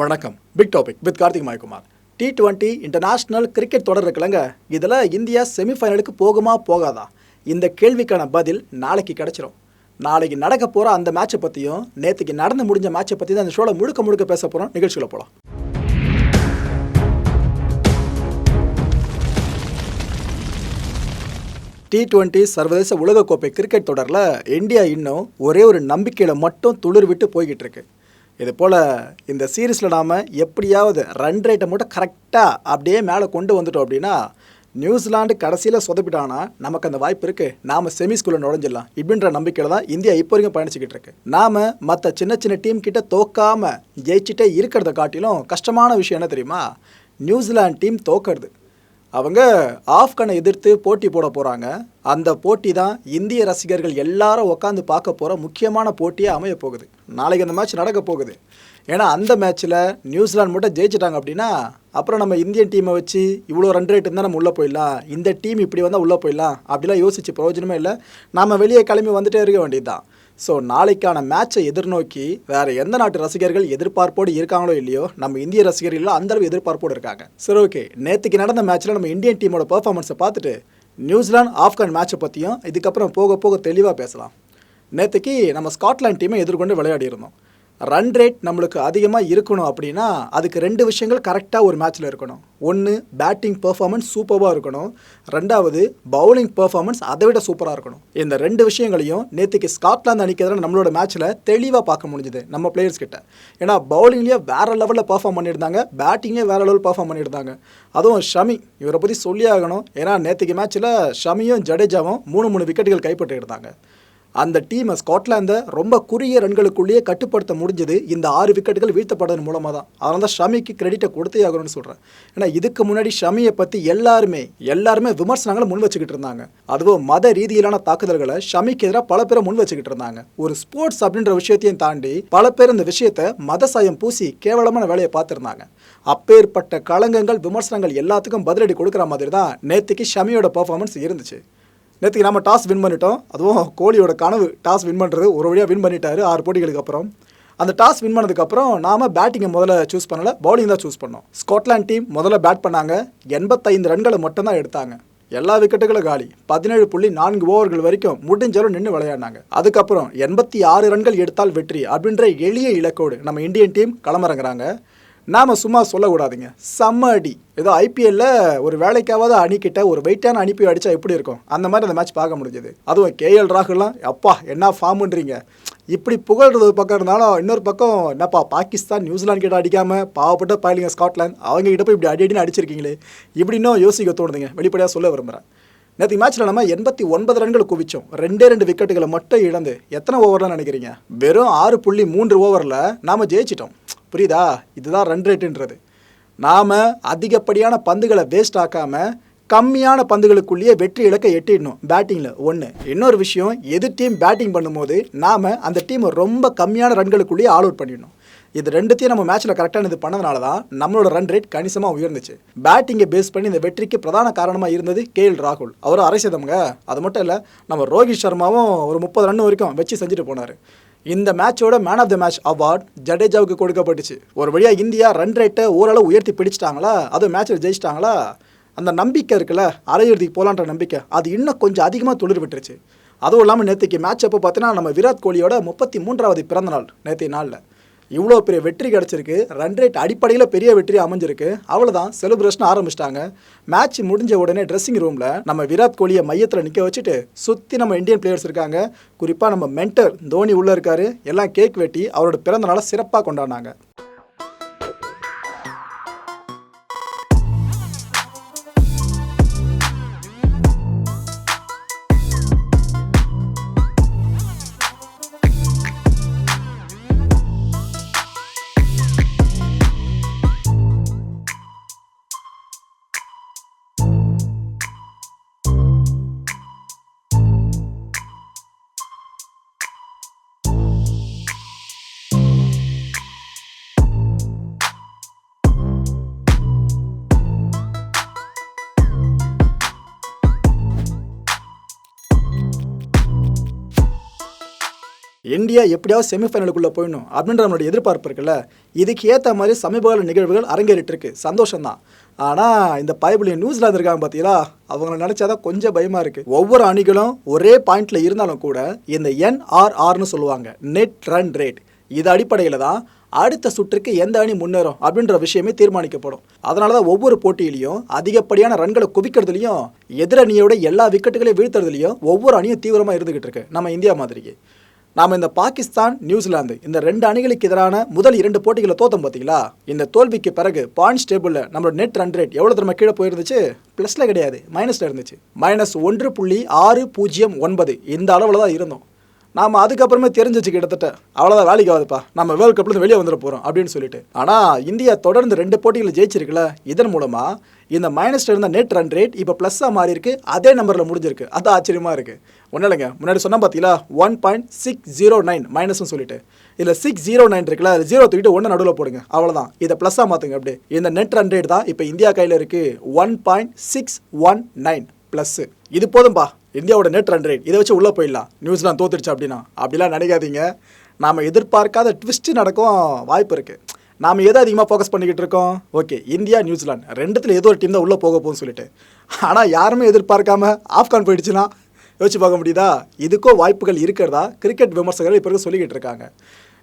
வணக்கம். Big topic with Karthik Mayakumar. T twenty international cricket தொடர் இருக்குல்லங்க. இதில் இந்தியா செமிஃபைனலுக்கு போகுமா போகாதா? இந்த கேள்விக்கான பதில் நாளைக்கு கிடச்சிரும். நாளைக்கு நடக்க போகிற அந்த மேட்சை பற்றியும் நேற்றுக்கு நடந்து முடிஞ்ச மேட்சை பற்றி தான் அந்த ஷோவில் முழுக்க முழுக்க பேச போகிறோம் நிகழ்ச்சியில் போகலாம் டி டுவெண்ட்டி சர்வதேச உலகக்கோப்பை கிரிக்கெட் தொடரில் இந்தியா இன்னும் ஒரே ஒரு நம்பிக்கையில் மட்டும் துளிர் விட்டு போய்கிட்டு இருக்கு. இது போல் இந்த சீரீஸில் நாம் எப்படியாவது ரன் ரேட்டை மட்டும் கரெக்டாக அப்படியே மேலே கொண்டு வந்துட்டோம் அப்படின்னா நியூசிலாண்டு கடைசியில் சொதப்பிட்டானா நமக்கு அந்த வாய்ப்பு இருக்குது நாம் செமிஸ்குள்ளே நுழைஞ்சிடலாம். இப்படின்ற நம்பிக்கையில் தான் இந்தியா இப்போ வரைக்கும் பயணிச்சுக்கிட்டு இருக்கு. நாம் மற்ற சின்ன சின்ன டீம் கிட்ட தோக்காமல் ஜெயிச்சுட்டே இருக்கிறத காட்டிலும் கஷ்டமான விஷயம் என்ன தெரியுமா? நியூசிலாந்து டீம் தோக்கிறது. அவங்க ஆப்கானை எதிர்த்து போட்டி போட போகிறாங்க அந்த போட்டி தான் இந்திய ரசிகர்கள் எல்லாரும் உட்காந்து பார்க்க போகிற முக்கியமான போட்டியாக அமைய போகுது. நாளைக்கு அந்த மேட்ச் நடக்க போகுது. ஏன்னா அந்த மேட்ச்சில் நியூசிலாந்து மட்டும் ஜெயிச்சிட்டாங்க அப்படின்னா அப்புறம் நம்ம இந்தியன் டீமை வச்சு இவ்வளோ ரன் ரேட் இருந்தால் நம்ம உள்ளே போயிடலாம். இந்த டீம் இப்படி வந்தால் உள்ளே போயிடலாம். அப்படிலாம் யோசிச்சு பிரயோஜனமே இல்லை. நம்ம வெளியே கிளம்பி வந்துட்டே இருக்க வேண்டியது தான் ஸோ நாளைக்கான மேட்சை எதிர்நோக்கி வேறு எந்த நாட்டு ரசிகர்கள் எதிர்பார்ப்போடு இருக்காங்களோ இல்லையோ நம்ம இந்திய ரசிகர்கள் அந்த அளவு எதிர்பார்ப்போடு இருக்காங்க. சரி ஓகே நேற்றுக்கு நடந்த மேட்ச்சில் நம்ம இந்தியன் டீமோட பர்ஃபார்மன்ஸை பார்த்துட்டு நியூசிலாந்து ஆப்கான் மேட்சை பற்றியும் இதுக்கப்புறம் போக போக தெளிவாக பேசலாம். நேற்றுக்கு நம்ம ஸ்காட்லாண்ட் டீமை எதிர்கொண்டு விளையாடி இருந்தோம் ரன் ரேட் நம்மளுக்கு அதிகமாக இருக்கணும் அப்படின்னா அதுக்கு ரெண்டு விஷயங்கள் கரெக்டாக ஒரு மேட்ச்சில் இருக்கணும். ஒன்று பேட்டிங் பெர்ஃபார்மன்ஸ் சூப்பராக இருக்கணும். ரெண்டாவது பவுலிங் பெர்ஃபார்மன்ஸ் அதை விட சூப்பராக இருக்கணும். இந்த ரெண்டு விஷயங்களையும் நேற்றுக்கு ஸ்காட்லாந்து அணிக்கு எதிராக நம்மளோட மேட்ச்சில் தெளிவாக பார்க்க முடிஞ்சுது நம்ம பிளேயர்ஸ் கிட்ட. ஏன்னா பவுலிங்லேயே வேறு லெவலில் பெர்ஃபார்ம் பண்ணியிருந்தாங்க. பேட்டிங்லேயே வேற லெவல் பெர்ஃபார்ம் பண்ணியிருந்தாங்க. அதுவும் ஷமி இவரை பற்றி சொல்லி ஆகணும். ஏன்னா நேற்றுக்கு மேட்ச்சில் ஷமியும் ஜடேஜாவும் மூணு மூணு விக்கெட்டுகள் கைப்பற்றிருந்தாங்க அந்த டீமை ஸ்காட்லாந்தை ரொம்ப குறுகிய ரன்களுக்குள்ளேயே கட்டுப்படுத்த முடிஞ்சது. இந்த ஆறு விக்கெட்டுகள் வீழ்த்தப்பட்டதன் மூலமாக தான் அதனால தான் ஷமிக்கு கிரெடிட்டை கொடுத்தே ஆகணும்னு சொல்கிறேன் ஏன்னா இதுக்கு முன்னாடி ஷமியை பற்றி எல்லாருமே எல்லாருமே விமர்சனங்களை முன் வச்சுக்கிட்டு இருந்தாங்க. அதுவும் மத ரீதியிலான தாக்குதல்களை ஷமிக்கு எதிராக பல பேரை முன் வச்சுக்கிட்டு இருந்தாங்க. ஒரு ஸ்போர்ட்ஸ் அப்படின்ற விஷயத்தையும் தாண்டி பல பேர் இந்த விஷயத்தை மத சாயம் பூசி கேவலமான வேலையை பார்த்துருந்தாங்க. அப்பேற்பட்ட களங்கங்கள் விமர்சனங்கள் எல்லாத்துக்கும் பதிலடி கொடுக்குற மாதிரி தான் நேற்றுக்கு ஷமியோட பர்ஃபார்மன்ஸ் இருந்துச்சு. நேற்றுக்கு நம்ம டாஸ் வின் பண்ணிட்டோம். அதுவும் கோலியோட கனவு டாஸ் வின் பண்ணுறது ஒரு வழியாக வின் பண்ணிட்டாரு ஆறு போட்டிகளுக்கு அப்புறம். அந்த டாஸ் வின் பண்ணதுக்கப்புறம் நாம் பேட்டிங்கை முதல்ல சூஸ் பண்ணல பவுலிங் தான் சூஸ் பண்ணோம். ஸ்காட்லாண்ட் டீம் முதல்ல பேட் பண்ணாங்க. எண்பத்தைந்து ரன்களை மட்டும்தான் எடுத்தாங்க. எல்லா விக்கெட்டுகளும் காலி. பதினேழு புள்ளி நான்கு ஓவர்கள் வரைக்கும் முடிஞ்சளவு நின்று விளையாடினாங்க. அதுக்கப்புறம் எண்பத்தி ஆறு ரன்கள் எடுத்தால் வெற்றி அப்படின்ற எளிய இலக்கோடு நம்ம இந்தியன் டீம் களமிறங்குறாங்க. நாம் சும்மா சொல்லக்கூடாதுங்க. செம்ம அடி ஏதோ ஐபிஎல்ல ஒரு வேலைக்காவது அணிக்கிட்ட ஒரு வெயிட்டான அனுப்பி அடித்தா எப்படி இருக்கும்? அந்த மாதிரி அந்த மேட்ச் பார்க்க முடிஞ்சது. அதுவும் கேஎல் ராகுல்லாம் அப்பா என்ன ஃபார்முன்றீங்க இப்படி புகழ்றது ஒரு பக்கம் இருந்தாலும் இன்னொரு பக்கம் என்னப்பா பாகிஸ்தான் நியூசிலாந்து கிட்ட அடிக்காமல் பாவப்பட்ட பாயலிங்க ஸ்காட்லாந்து அவங்க கிட்ட போய் இப்படி அடி அடின்னு அடிச்சிருக்கீங்களே? இப்படி இன்னும் யோசிக்க தோணுதுங்க. வெளிப்படையாக சொல்ல விரும்புகிறேன் நேற்று மேட்ச்சில் நம்ம எண்பத்தி ஒன்பது ரன்கள் குவிச்சோம். ரெண்டே ரெண்டு விக்கெட்டுகளை மட்டும் இழந்து எத்தனை ஓவர்லாம் நினைக்கிறீங்க? வெறும் ஆறு புள்ளி மூன்று ஓவரில் நாம் ஜெயிச்சிட்டோம். புரியுதா? இதுதான் ரன் ரேட்டுன்றது நாம் அதிகப்படியான பந்துகளை வேஸ்ட் ஆக்காமல் கம்மியான பந்துகளுக்குள்ளேயே வெற்றி இலக்கை எட்டிடணும் பேட்டிங்கில் ஒன்று இன்னொரு விஷயம் எது டீம் பேட்டிங் பண்ணும்போது நாம் அந்த டீமை ரொம்ப கம்மியான ரன்களுக்குள்ளேயே ஆல் அவுட் பண்ணிடணும். இது ரெண்டுத்தையும் நம்ம மேட்ச்சில் கரெக்டான இது பண்ணதுனால தான் நம்மளோட ரன் ரேட் கணிசமாக உயர்ந்துச்சு. பேட்டிங்கை பேஸ் பண்ணி இந்த வெற்றிக்கு பிரதான காரணமாக இருந்தது கே எல் ராகுல். அவர் அரைசதம்ங்க அது மட்டும் இல்லை நம்ம ரோஹித் சர்மாவும் ஒரு முப்பது ரன் வரைக்கும் வச்சு செஞ்சுட்டு போனார். இந்த மேட்சோட man of the match award ஜடேஜாவுக்கு கொடுக்கப்பட்டுச்சு. ஒரு வழியாக இந்தியா ரன் ரேட்டை ஓரளவு உயர்த்தி பிடிச்சிட்டாங்களா? அதுவும் மேட்ச்சில் ஜெயிச்சிட்டாங்களா? அந்த நம்பிக்கை இருக்குல்ல அரையிறுதிக்கு போகலான்ற நம்பிக்கை அது இன்னும் கொஞ்சம் அதிகமாக துளிர் விட்டுருச்சு. அதுவும் இல்லாமல் நேற்றுக்கு மேட்ச் அப்போ பார்த்தீங்கன்னா நம்ம விராட் கோலியோட முப்பத்தி மூன்றாவது பிறந்த நாள் நேற்றைய நாளில். இவ்வளோ பெரிய வெற்றி கிடச்சிருக்கு. ரன் ரேட் அடிப்படையில் பெரிய வெற்றி அமைஞ்சிருக்கு. அவ்வளோதான் செலிப்ரேஷன் ஆரம்பிச்சிட்டாங்க. மேட்ச் முடிஞ்ச உடனே ட்ரெஸ்ஸிங் ரூமில் நம்ம விராட் கோலியை மையத்தில் நிற்க வச்சுட்டு சுற்றி நம்ம இந்தியன் பிளேயர்ஸ் இருக்காங்க. குறிப்பாக நம்ம மென்டர் தோனி உள்ளே இருக்காரு. எல்லாம் கேக் வெட்டி அவரோட பிறந்த நாளை சிறப்பாக கொண்டாடினாங்க. இந்தியா எப்படியாவது செமிஃபைனலுக்குள்ளே போயிடணும் அப்படின்ற நம்மளுடைய எதிர்பார்ப்பு இருக்குல்ல? இதுக்கு ஏற்ற மாதிரி சமீபகால நிகழ்வுகள் அரங்கேறிட்டு இருக்கு சந்தோஷம்தான். ஆனால் இந்த பைபிள் நியூசிலாந்து இருக்காங்க பார்த்தீங்களா அவங்கள நினச்சா தான் கொஞ்சம் பயமாக இருக்குது ஒவ்வொரு அணிகளும் ஒரே பாயிண்டில் இருந்தாலும் கூட இந்த என்ஆர்ஆர்னு சொல்லுவாங்க. நெட் ரன் ரேட் இது அடிப்படையில் தான் அடுத்த சுற்றுக்கு எந்த அணி முன்னேறும் அப்படின்ற விஷயமே தீர்மானிக்கப்படும். அதனால தான் ஒவ்வொரு போட்டியிலையும் அதிகப்படியான ரன்களை குவிக்கிறதுலையும் எதிரணியோட எல்லா விக்கெட்டுகளையும் வீழ்த்துறதுலையும் ஒவ்வொரு அணியும் தீவிரமாக இருந்துகிட்டு இருக்கு. நம்ம இந்தியா மாதிரிக்கு நாம் இந்த பாகிஸ்தான் நியூசிலாந்து இந்த ரெண்டு அணிகளுக்கு எதிரான முதல் இரண்டு போட்டிகளை தோத்தம் பார்த்தீங்களா? இந்த தோல்விக்கு பிறகு பாயிண்ட்ஸ் டேபிளில் நம்மளோட நெட் ரன் ரேட் எவ்வளோ தூரம் கீழே போயிருந்துச்சு. ப்ளஸில் கிடையாது. மைனஸில் இருந்துச்சு. மைனஸ் ஒன்று புள்ளி ஆறு பூஜ்ஜியம் ஒன்பது. இந்த அளவில் தான் இருந்தோம். நாம் அதுக்கப்புறமே தெரிஞ்சிச்சு கிட்டத்தட்ட அவ்வளோதான் வேலைக்கு ஆகுதுப்பா. நம்ம வேர்ல்ட் கப்லேருந்து வெளியே வந்துட போகிறோம் அப்படின்னு சொல்லிட்டு. ஆனால் இந்தியா தொடர்ந்து ரெண்டு போட்டிகளை ஜெயிச்சிருக்குல்ல இதன் மூலமாக இந்த மைனஸ்ல இருந்த நெட் ரன் ரேட் இப்போ ப்ளஸ்ஸாக மாறி இருக்கு அதே நம்பரில் முடிஞ்சிருக்கு. அது ஆச்சரியமாக இருக்குது ஒன்றும் இல்லைங்க முன்னாடி சொன்ன பார்த்தீங்களா one point six zero nine மைனஸ்னு சொல்லிட்டு. இதில் சிக்ஸ் ஜீரோ நைன் இருக்குல்ல அது ஜீரோ தூக்கிட்டு ஒன்று நடுவில் போடுங்க. அவ்வளோதான் இதை ப்ளஸ்ஸாக மாற்றுங்க அப்படியே. இந்த நெட் ரன் ரேட் தான் இப்போ இந்தியா கையில் இருக்குது one point six one nine plus இது போதும்பா. இந்தியாவோட நெட் ரன் ரேட் இதை வச்சு உள்ளே போயிடலாம். நியூசிலாந்து தோத்துருச்சு அப்படின்னா. அப்படிலாம் நினைக்காதீங்க. நாம் எதிர்பார்க்காத ட்விஸ்ட்டு நடக்கும் வாய்ப்பு இருக்குது நாம் எதை அதிகமாக ஃபோக்கஸ் பண்ணிக்கிட்டு இருக்கோம்? ஓகே இந்தியா நியூசிலாந்து ரெண்டுத்தில் ஏதோ ஒரு டீம் தான் உள்ளே போக போகும்னு சொல்லிட்டு. ஆனால் யாருமே எதிர்பார்க்காம ஆப்கான் போயிடுச்சுன்னா யோசிச்சு பார்க்க முடியுதா? இதுக்கும் வாய்ப்புகள் இருக்கிறதா? கிரிக்கெட் விமர்சகர்கள் இப்போ சொல்லிக்கிட்டு இருக்காங்க.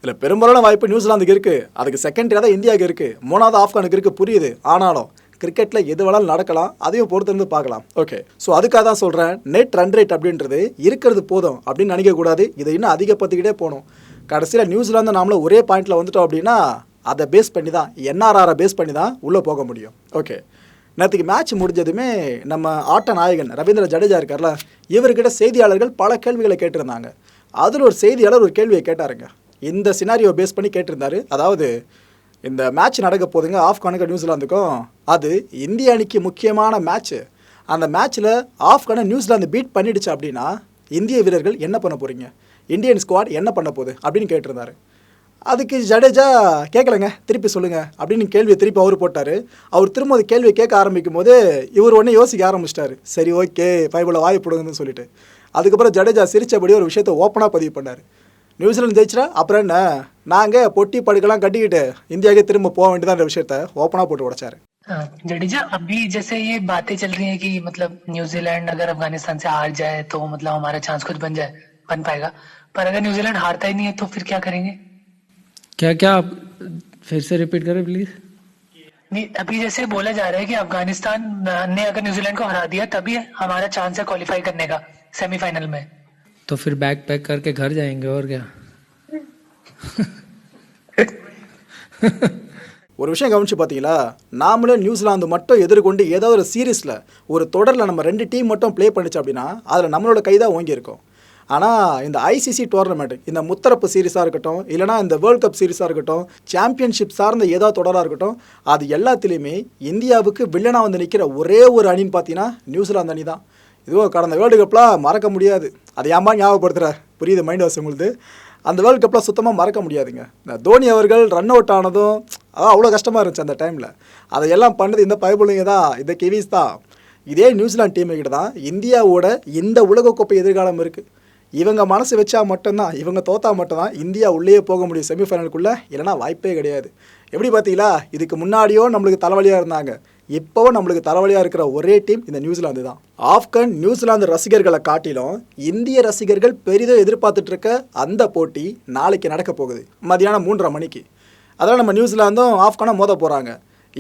இதில் பெரும்பாலான வாய்ப்பு நியூசிலாந்துக்கு இருக்குது அதுக்கு செகண்டரியாக தான் இந்தியாவுக்கு இருக்குது மூணாவது ஆப்கானுக்கு இருக்குது புரியுது. ஆனாலும் கிரிக்கெட்டில் எது வேணாலும் நடக்கலாம் அதையும் பொறுத்திருந்து பார்க்கலாம். ஓகே ஸோ அதுக்காக தான் சொல்கிறேன் நெட் ரன் ரேட் அப்படின்றது இருக்கிறது போதும் அப்படின்னு நினைக்கக்கூடாது. இதை இன்னும் அதிகப்படுத்திக்கிட்டே போகணும். கடைசியில் நியூசிலாந்து நாமளும் ஒரே பாயிண்டில் வந்துட்டோம் அப்படின்னா அதை பேஸ் பண்ணி தான் என்ஆர்ஆரை பேஸ் பண்ணி தான் உள்ளே போக முடியும். ஓகே நேற்றுக்கு மேட்ச் முடிஞ்சதுமே நம்ம ஆட்ட நாயகன் ரவீந்திர ஜடேஜா இருக்கார்ல இவர்கிட்ட செய்தியாளர்கள் பல கேள்விகளை கேட்டிருந்தாங்க. அதில் ஒரு செய்தியாளர் ஒரு கேள்வியை கேட்டாருங்க. இந்த சினாரியோ பேஸ் பண்ணி கேட்டிருந்தாரு. அதாவது இந்த மேட்ச் நடக்க போதுங்க ஆப்கானுக்கு நியூசிலாந்துக்கும் அது இந்திய அணிக்கு முக்கியமான மேட்ச்சு அந்த மேட்ச்சில் ஆப்கானை நியூசிலாந்து பீட் பண்ணிடுச்சு அப்படின்னா இந்திய வீரர்கள் என்ன பண்ண போகிறீங்க இந்தியன் ஸ்குவாட் என்ன பண்ண போகுது? அப்படின்னு கேட்டிருந்தாரு. அதுக்கு ஜடேஜா கேட்கலங்க திருப்பி சொல்லுங்கள் அப்படின்னு கேள்வியை திருப்பி அவர் போட்டார். அவர் திரும்ப அந்த கேள்வியை கேட்க ஆரம்பிக்கும் போது இவர் உடனே யோசிக்க ஆரம்பிச்சிட்டாரு. சரி ஓகே பைபிளை வாய் போடுங்கன்னு சொல்லிட்டு. அதுக்கப்புறம் ஜடேஜா சிரித்தபடி ஒரு விஷயத்தை ஓப்பனாக பதிவு பண்ணார். நியூசிலாந்து ஜெயிச்சிட்டா அப்புறம் என்ன நாங்கள் பொட்டி படுக்கலாம் கட்டிக்கிட்டு இந்தியாவுக்கே திரும்ப போக வேண்டியதான்ற விஷயத்த ஓப்பனாக போட்டு உடைச்சாரு हाँ, जडेजा अभी जैसे ये बातें चल रही है कि मतलब न्यूजीलैंड अगर अफगानिस्तान से हार जाए तो मतलब हमारा चांस कुछ बन जाए बन पाएगा पर अगर न्यूजीलैंड हारता ही नहीं है तो फिर क्या करेंगे क्या क्या आप फिर से रिपीट करें प्लीज नहीं अभी जैसे बोला जा रहा है कि अफगानिस्तान ने अगर न्यूजीलैंड को हरा दिया तभी हमारा चांस है क्वालिफाई करने का सेमीफाइनल में तो फिर बैग पैक करके घर जाएंगे और क्या ஒரு விஷயம் கவனிச்சு பார்த்தீங்களா நாமளே நியூசிலாந்து மட்டும் எதிர்கொண்டு ஏதோ ஒரு சீரீஸில் ஒரு தொடரில் நம்ம ரெண்டு டீம் மட்டும் ப்ளே பண்ணிச்சு அப்படின்னா அதில் நம்மளோட கை தான் ஓங்கியிருக்கும் ஆனால் இந்த ஐசிசி டோர்னமெண்ட் இந்த முத்தரப்பு சீரிஸாக இருக்கட்டும் இல்லைனா இந்த வேர்ல்ட் கப் சீரிஸாக இருக்கட்டும் சாம்பியன்ஷிப் சார்ந்த ஏதோ தொடராக இருக்கட்டும் அது எல்லாத்துலேயுமே இந்தியாவுக்கு வில்லனாக வந்து நிற்கிற ஒரே ஒரு அணின்னு பார்த்தீங்கன்னா நியூசிலாந்து அணி தான் இதுவும் கடந்த வேர்ல்டு கப்லாம் மறக்க முடியாது. அதை ஏமா ஞாபகப்படுத்துகிற புரியுது மைண்ட் வாஷ் உங்களுக்கு அந்த வேர்ல்டு கப்பில் சுத்தமாக மறக்க முடியாதுங்க. இந்த தோனி அவர்கள் ரன் அவுட் ஆனதும் அதான் அவ்வளோ கஷ்டமாக இருந்துச்சு அந்த டைமில் அதையெல்லாம் பண்ணது இந்த பைபிளுங்க தான் இந்த கிவிஸ் தான். இதே நியூசிலாந்து டீமுக்கிட்ட தான் இந்தியாவோட இந்த உலகக்கோப்பை எதிர்காலம் இருக்குது இவங்க மனசு வச்சா மட்டும்தான் இவங்க தோத்தா மட்டும்தான் இந்தியா உள்ளே போக முடியும் செமிஃபைனலுக்குள்ளே இல்லைனா வாய்ப்பே கிடையாது. எப்படி பார்த்தீங்களா? இதுக்கு முன்னாடியோ நம்மளுக்கு தலைவலியாக இருந்தாங்க. இப்போவும் நம்மளுக்கு தலைவலியாக இருக்கிற ஒரே டீம் இந்த நியூசிலாந்து தான். ஆப்கன் நியூசிலாந்து ரசிகர்களை காட்டிலும் இந்திய ரசிகர்கள் பெரிதும் எதிர்பார்த்துட்டு இருக்க அந்த போட்டி நாளைக்கு நடக்க போகுது. மதியானம் மூன்றரை மணிக்கு. அதெல்லாம் நம்ம நியூசிலாந்தும் ஆப்கானும் மோத போகிறாங்க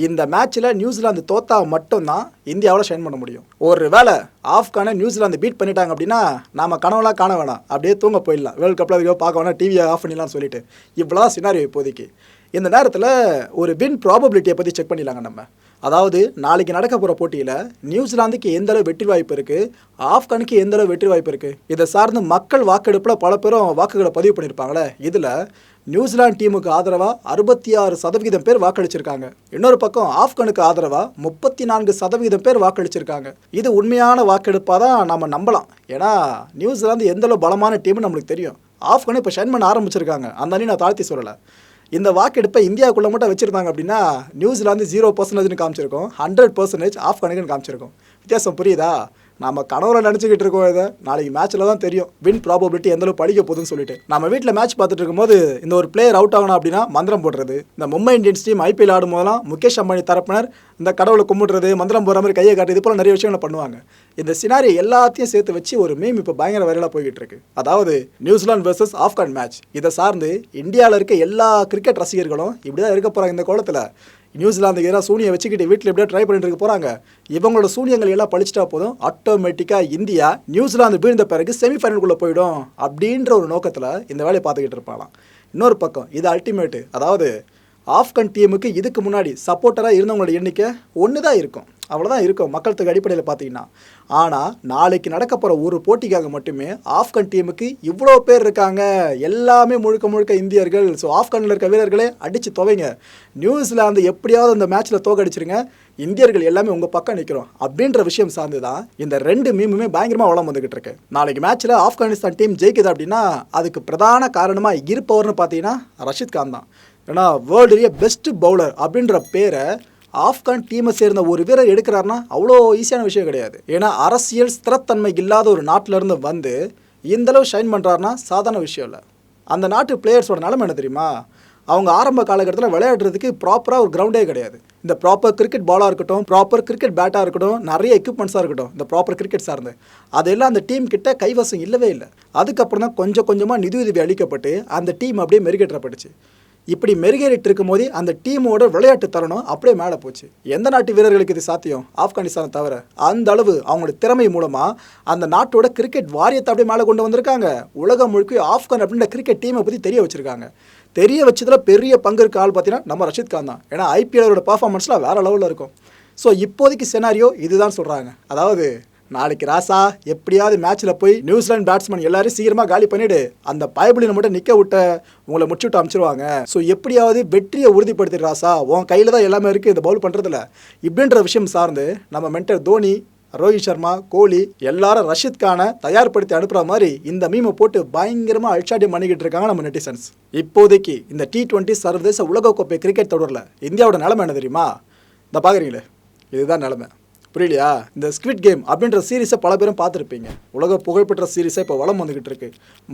இந்த மேட்ச்சில் நியூசிலாந்து தோத்தா மட்டும்தான் இந்தியாவில் ஷைன் பண்ண முடியும். ஒரு வேளை ஆப்கானை நியூசிலாந்து பீட் பண்ணிட்டாங்க அப்படின்னா நம்ம கனவுலாம் காண வேணாம். அப்படியே தூங்க போயிடலாம். வேர்ல்டு கப்பில் அதுக்கோ பார்க்க வேணாம் டிவியை ஆஃப் பண்ணிடலாம்னு சொல்லிட்டு. இவ்வளோ சினாரியோ இப்போதைக்கு. இந்த நேரத்தில் ஒரு வின் ப்ராபபிலிட்டியை பற்றி செக் பண்ணிடலாங்க நம்ம. அதாவது நாளைக்கு நடக்க போகிற போட்டியில் நியூசிலாந்துக்கு எந்த அளவு வெற்றி வாய்ப்பு இருக்குது ஆப்கானுக்கு எந்த அளவு வெற்றி வாய்ப்பு இருக்குது இதை சார்ந்து மக்கள் வாக்கெடுப்பில் பல பேரும் வாக்குகளை பதிவு பண்ணியிருப்பாங்களே? இதில் நியூசிலாந்து டீமுக்கு ஆதரவாக அறுபத்தி ஆறு சதவிகிதம் பேர் வாக்களிச்சிருக்காங்க. இன்னொரு பக்கம் ஆப்கானுக்கு ஆதரவாக முப்பத்தி நான்கு சதவிகிதம் பேர் வாக்களிச்சிருக்காங்க. இது உண்மையான வாக்கெடுப்பாக தான் நம்ம நம்பலாம். ஏன்னா நியூசிலாந்து எந்தளவு பலமான டீம்னு நம்மளுக்கு தெரியும். ஆப்கானு இப்போ ஷைன் பண்ண ஆரம்பிச்சிருக்காங்க. அந்த அணி நான் தாழ்த்தி சொல்லலை. இந்த வாக்கெடுப்பை இந்தியாவுக்குள்ளே மட்டும் வச்சுருந்தாங்க அப்படின்னா நியூசிலாந்து ஜீரோ பர்சன்டேஜ்னு காமிச்சிருக்கோம். ஹண்ட்ரட் பர்சன்டேஜ் ஆஃப் கணக்குன்னு காமிச்சிருக்கோம். வித்தியாசம் புரியுதா? நம்ம கனவுல நினச்சிக்கிட்டு இருக்கோம் இதை. நாளைக்கு மேட்ச்சில் தான் தெரியும். வின் ப்ராபபிலிட்டி எந்த அளவு படிக்க போகுதுன்னு சொல்லிட்டு. நம்ம வீட்டில் மேட்ச் பார்த்துட்டு இருக்கும்போது இந்த ஒரு பிளேயர் அவுட் ஆகணும் அப்படின்னா மந்திரம் போடுறது. இந்த மும்பை இந்தியன்ஸ் டீம் ஐபிஎல் ஆடும் போதெல்லாம் முகேஷ் அம்பானி தரப்பினர் இந்த கடவுளை கும்பிடுறது மந்திரம் போடுற மாதிரி கையை காட்டுறது இது நிறைய விஷயங்களை பண்ணுவாங்க. இந்த சினாரி எல்லாத்தையும் சேர்த்து வச்சு ஒரு மீம் இப்போ பயங்கர வைரலாக போய்கிட்டு இருக்கு. அதாவது நியூசிலாந்து வெர்சஸ் ஆப்கான் மேட்ச் இதை சார்ந்து இந்தியாவில் இருக்க எல்லா கிரிக்கெட் ரசிகர்களும் இப்படி தான் இருக்க போகிறாங்க இந்த கோலத்தில். நியூசிலாந்துக்கு எதிராக சூனியை வச்சுக்கிட்டு வீட்டில் எப்படியா ட்ரை பண்ணிட்டு இருக்க போகிறாங்க இவங்களோட சூனியங்கள் எல்லாம் பழிச்சிட்டா போதும். ஆட்டோமேட்டிக்காக இந்தியா நியூசிலாந்து வீழ்ந்த பிறகு செமிஃபைனலுக்குள்ளே போயிடும் அப்படின்ற ஒரு நோக்கத்தில் இந்த வேலையை பார்த்துக்கிட்டு இருப்பாங்களாம். இன்னொரு பக்கம் இது அல்டிமேட்டு அதாவது ஆப்கன் டீமுக்கு இதுக்கு முன்னாடி சப்போர்ட்டராக இருந்தவங்களோட எண்ணிக்கை ஒன்று தான் இருக்கும். அவ்வளோதான் இருக்கும் மக்கள் தொகை அடிப்படையில் பார்த்தீங்கன்னா. ஆனால் நாளைக்கு நடக்க போகிற ஒரு போட்டிக்காக மட்டுமே ஆப்கன் டீமுக்கு இவ்வளோ பேர் இருக்காங்க. எல்லாமே முழுக்க முழுக்க இந்தியர்கள். ஸோ ஆப்கானில் இருக்க வீரர்களே அடித்து துவைங்க. நியூசிலாந்து எப்படியாவது அந்த மேட்ச்சில் தோக்கடிச்சிருங்க. இந்தியர்கள் எல்லாமே உங்கள் பக்கம் நிற்கிறோம் அப்படின்ற விஷயம் சார்ந்து தான் இந்த ரெண்டு மீமுமே பயங்கரமாக வளம் வந்துகிட்டு இருக்கு. நாளைக்கு மேட்ச்சில் ஆப்கானிஸ்தான் டீம் ஜெயிக்குது அப்படின்னா அதுக்கு பிரதான காரணமாக இருப்பவர்னு பார்த்தீங்கன்னா ரஷித் கான் தான். ஏன்னா வேர்ல்டுலேயே பெஸ்ட் பவுலர் அப்படின்ற பேரை ஆப்கான் டீமை சேர்ந்த ஒரு வீரர் எடுக்கிறாருன்னா அவ்வளோ ஈஸியான விஷயம் கிடையாது. ஏன்னா அரசியல் ஸ்திரத்தன்மை இல்லாத ஒரு நாட்டிலேருந்து வந்து இந்தளவு ஷைன் பண்ணுறாருன்னா சாதாரண விஷயம் இல்லை. அந்த நாட்டு பிளேயர்ஸோட நிலைமை என்ன தெரியுமா? அவங்க ஆரம்ப காலகட்டத்தில் விளையாடுறதுக்கு ப்ராப்பராக ஒரு கிரவுண்டே கிடையாது. இந்த ப்ராப்பர் கிரிக்கெட் பாலாக இருக்கட்டும் ப்ராப்பர் கிரிக்கெட் பேட்டாக இருக்கட்டும் நிறைய எக்யூப்மெண்ட்ஸாக இருக்கட்டும் இந்த ப்ராப்பர் கிரிக்கெட் சார்ந்து. அதெல்லாம் அந்த டீம் கிட்ட கைவசம் இல்லவே இல்லை. அதுக்கப்புறம் தான் கொஞ்சம் கொஞ்சமாக நிதியுதவி அளிக்கப்பட்டு அந்த டீம் அப்படியே மெருகேற்றப்பட்டுச்சு. இப்படி மெருகேறிட்டு இருக்கும்போது அந்த டீமோட விளையாட்டு தரணும் அப்படியே மேலே போச்சு. எந்த நாட்டு வீரர்களுக்கு இது சாத்தியம்? ஆப்கானிஸ்தானை தவிர. அந்த அளவு அவங்களோட திறமை மூலமாக அந்த நாட்டோட கிரிக்கெட் வாரியத்தை அப்படியே மேலே கொண்டு வந்திருக்காங்க. உலகம் முழுக்க ஆப்கான் அப்படின்ற கிரிக்கெட் டீமை பற்றி தெரிய வச்சிருக்காங்க. தெரிய வச்சதில் பெரிய பங்கு இருக்க ஆள் பார்த்தீங்கன்னா நம்ம ரஷித் கான் தான். ஏன்னா ஐபிஎலோட பர்ஃபார்மன்ஸ்லாம் வேற லெவலில் இருக்கும். ஸோ இப்போதைக்கு செனாரியோ இதுதான் சொல்கிறாங்க அதாவது நாளைக்கு ராசா எப்படியாவது மேட்ச்சில் போய் நியூசிலாந்து பேட்ஸ்மேன் எல்லாரும் சீக்கிரமாக காலி பண்ணிடு. அந்த பயபுலினை மட்டும் நிற்க விட்ட உங்களை முடிச்சு விட்டு அமிச்சிருவாங்க. ஸோ எப்படியாவது வெற்றியை உறுதிப்படுத்திடு ராசா. உன் கையில் தான் எல்லாமே இருக்குது இந்த பவுல் பண்ணுறதுல இப்படின்ற விஷயம் சார்ந்து நம்ம மென்டர் தோனி ரோஹித் சர்மா கோலி எல்லாரும் ரஷித் கானை தயார்படுத்தி அனுப்புற மாதிரி இந்த மீமை போட்டு பயங்கரமாக அல்சாட்டியம் பண்ணிக்கிட்டு இருக்காங்க நம்ம நெட்டிசன்ஸ் இப்போதைக்கு இந்த டி டுவெண்ட்டி சர்வதேச உலகக்கோப்பை கிரிக்கெட் தொடரில் இந்தியாவோட நிலைமை என்ன தெரியுமா? இந்த பார்க்குறீங்களே? இதுதான் நிலைமை. புரியலையா இந்த ஸ்குவிட் கேம் அப்படின்ற சீரிஸை பல பேரும் பார்த்துருப்பீங்க. உலக புகழ்பெற்ற சீரிஸை இப்போ வளம் வந்துகிட்டு இருக்கு.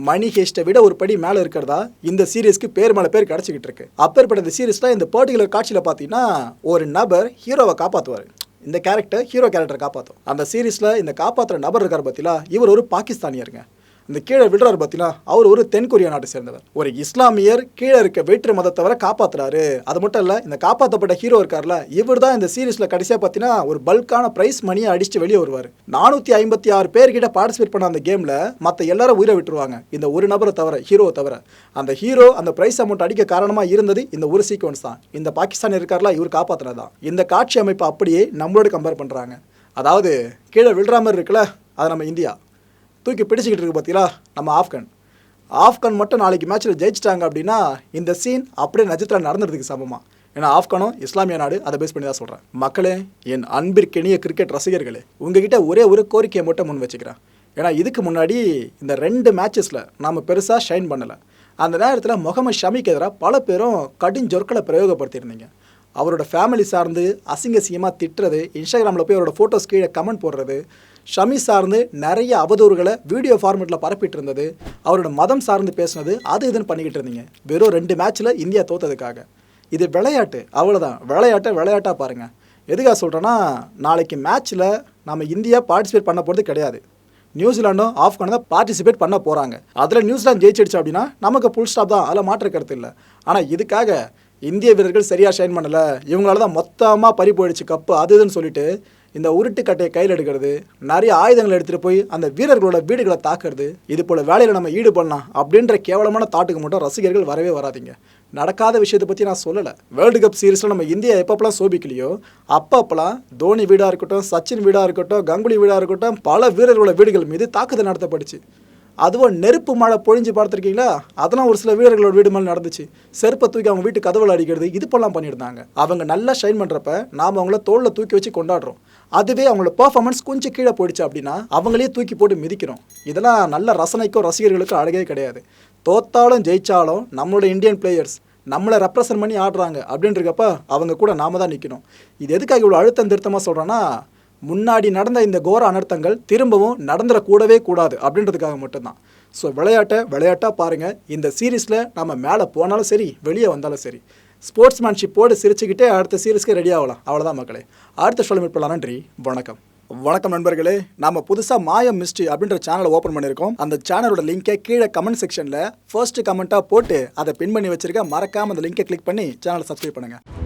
மணி ஹேஸ்ட்டை விட ஒரு படி மேலே இருக்கிறதா? இந்த சீரீஸ்க்கு பேர் மேலே பேர் கிடச்சிக்கிட்டு இருக்கு. அப்பேற்பட்ட இந்த சீரிஸில் இந்த பர்டிகுலர் காட்சியில் பார்த்தீங்கன்னா ஒரு நபர் ஹீரோவை காப்பாற்றுவார் இந்த கேரக்டர் ஹீரோ கேரக்டர் காப்பாற்றும் அந்த சீரீஸில் இந்த காப்பாற்றுற நபர் இருக்கார் பார்த்தீங்களா இவர் ஒரு பாகிஸ்தானியருங்க. இந்த கீழே விடுறாரு பார்த்தீங்கன்னா அவர் ஒரு தென்கொரியா நாட்டை சேர்ந்தவர். ஒரு இஸ்லாமியர் கீழே இருக்க வேற்று மதத்தவரை காப்பாத்துறாரு. அது மட்டும் இல்லை இந்த காப்பாற்றப்பட்ட ஹீரோ இருக்கார்ல இவர் தான் இந்த சீரீஸில் கடைசியாக பார்த்தீங்கன்னா ஒரு பல்கான ப்ரைஸ் மணியை அடிச்சு வெளியே வருவார். நானூற்றி ஐம்பத்தி ஆறு பேர்கிட்ட பார்ட்டிசிபேட் பண்ண அந்த கேமில் மற்ற எல்லாரும் உயிரை விட்டுருவாங்க. இந்த ஒரு நபரை தவிர ஹீரோவை தவிர. அந்த ஹீரோ அந்த ப்ரைஸ் அமௌண்ட் அடிக்க காரணமாக இருந்தது இந்த ஒரு சீக்வன்ஸ் தான். இந்த பாகிஸ்தான் இருக்கார்ல இவர் காப்பாற்றுறது தான் இந்த காட்சி அமைப்பு அப்படியே நம்மளோட கம்பேர் பண்ணுறாங்க அதாவது கீழே விழுற மாதிரி இருக்குல்ல அது நம்ம இந்தியா. தூக்கி பிடிச்சிக்கிட்டு இருக்கு பார்த்தீங்களா நம்ம ஆப்கன். ஆப்கன் மட்டும் நாளைக்கு மேட்ச்சில் ஜெயிச்சிட்டாங்க அப்படின்னா இந்த சீன் அப்படியே நட்சத்திரம் நடந்துறதுக்கு சமமாக ஏன்னா ஆப்கானும் இஸ்லாமிய நாடு அதை பேஸ் பண்ணி தான் சொல்கிறேன் மக்களே என் அன்பிற்கினிய கிரிக்கெட் ரசிகர்களே உங்ககிட்ட ஒரே ஒரு கோரிக்கையை மட்டும் முன் வச்சுக்கிறேன். ஏன்னா இதுக்கு முன்னாடி இந்த ரெண்டு மேட்சஸில் நாம் பெருசாக ஷைன் பண்ணலை. அந்த நேரத்தில் முகமது ஷமிக்கு எதிராக பல பேரும் கடுஞ்சொற்களை பிரயோகப்படுத்தியிருந்தீங்க. அவரோட ஃபேமிலி சார்ந்து அசிங்க அசிங்கமாக திட்டுறது இன்ஸ்டாகிராமில் போய் அவரோட ஃபோட்டோஸ் கீழே கமெண்ட் போடுறது ஷமி சார்ந்து நிறைய அவதூறுகளை வீடியோ ஃபார்மேட்டில் பரப்பிட்டு இருந்தது அவரோட மதம் சார்ந்து பேசுனது அது இதுன்னு பண்ணிக்கிட்டு இருந்தீங்க. வெறும் ரெண்டு மேட்ச்சில் இந்தியா தோத்ததுக்காக. இது விளையாட்டு அவ்வளோதான் விளையாட்டை விளையாட்டாக பாருங்கள் எதுக்காக சொல்கிறேன்னா நாளைக்கு மேட்ச்சில் நம்ம இந்தியா பார்ட்டிசிபேட் பண்ண போகிறது கிடையாது. நியூசிலாண்டும் ஆப்கானும் தான் பார்ட்டிசிபேட் பண்ண போகிறாங்க அதில் நியூசிலாந்து ஜெயிச்சிடுச்சு அப்படின்னா நமக்கு புல் ஸ்டாப் தான். அதில் மாற்ற கருத்து இல்லை. ஆனால் இதுக்காக இந்திய வீரர்கள் சரியாக ஷைன் பண்ணலை. இவங்களால தான் மொத்தமாக பறி போயிடுச்சு கப்பு அது இதுன்னு சொல்லிட்டு இந்த உருட்டு கட்டையை கையில் எடுக்கிறது நிறைய ஆயுதங்களை எடுத்துகிட்டு போய் அந்த வீரர்களோட வீடுகளை தாக்குறது இது போல் வேலையில் நம்ம ஈடுபடலாம் அப்படின்ற கேவலமான தாட்டுக்கு மட்டும் ரசிகர்கள் வரவே வராதிங்க. நடக்காத விஷயத்தை பற்றி நான் சொல்லலை. வேர்ல்டு கப் சீரிஸில் நம்ம இந்தியா எப்பப்பெல்லாம் சோபிக்கலையோ அப்பப்பெல்லாம் தோனி வீடாக இருக்கட்டும் சச்சின் வீடாக இருக்கட்டும் கங்குலி வீடாக இருக்கட்டும் பல வீரர்களோட வீடுகள் மீது தாக்குதல் நடத்தப்பட்டுச்சு. அதுவும் நெருப்பு மழை பொழிஞ்சு பார்த்துருக்கீங்களா? அதெல்லாம் ஒரு சில வீரர்களோட வீடு மேலே நடந்துச்சு. செருப்பை தூக்கி அவங்க வீட்டு கதவுல அடிக்கிறது இது போலாம் பண்ணியிருந்தாங்க. அவங்க நல்லா ஷைன் பண்ணுறப்ப நாம் அவங்கள தோளில் தூக்கி வச்சு கொண்டாடுறோம். அதுவே அவங்களோட பர்ஃபார்மன்ஸ் கொஞ்சம் கீழே போயிடுச்சு அப்படின்னா அவங்களே தூக்கி போட்டு மிதிக்கிறோம். இதெல்லாம் நல்ல ரசனைக்கும் ரசிகர்களுக்கும் அழகே கிடையாது. தோத்தாலும் ஜெயித்தாலும் நம்மளோட இந்தியன் பிளேயர்ஸ் நம்மளை ரெப்ரசன்ட் பண்ணி ஆடுறாங்க அப்படின்றக்கப்ப அவங்க கூட நாம தான் நிற்கணும் இது எதுக்காக இவ்வளோ அழுத்தம் திருத்தமாக சொல்கிறேன்னா முன்னாடி நடந்த இந்த கோர அனர்த்தங்கள் திரும்பவும் நடந்துடக்கூடவே கூடாது அப்படின்றதுக்காக மட்டும்தான். ஸோ விளையாட்டை விளையாட்டாக பாருங்கள் இந்த சீரீஸில் நம்ம மேலே போனாலும் சரி வெளியே வந்தாலும் சரி ஸ்போர்ட்ஸ்மேன்ஷிப்போடு சிரிச்சுக்கிட்டே அடுத்த சீரீஸ்க்கு ரெடி ஆகலாம். அவ்வளோதான் மக்களே. அடுத்த சொல்ல மீட் நன்றி வணக்கம். வணக்கம் நண்பர்களே. நம்ம புதுசாக மாயம் மிஸ்ட்ரி அப்படின்ற சேனலை ஓப்பன் பண்ணியிருக்கோம். அந்த சேனலோட லிங்கை கீழே கமெண்ட் செக்ஷனில் ஃபர்ஸ்ட் கமெண்ட்டாக போட்டு அதை பின் பண்ணி வச்சிருக்க மறக்காம அந்த லிங்கை கிளிக் பண்ணி சேனலை சப்ஸ்கிரைப் பண்ணுங்கள்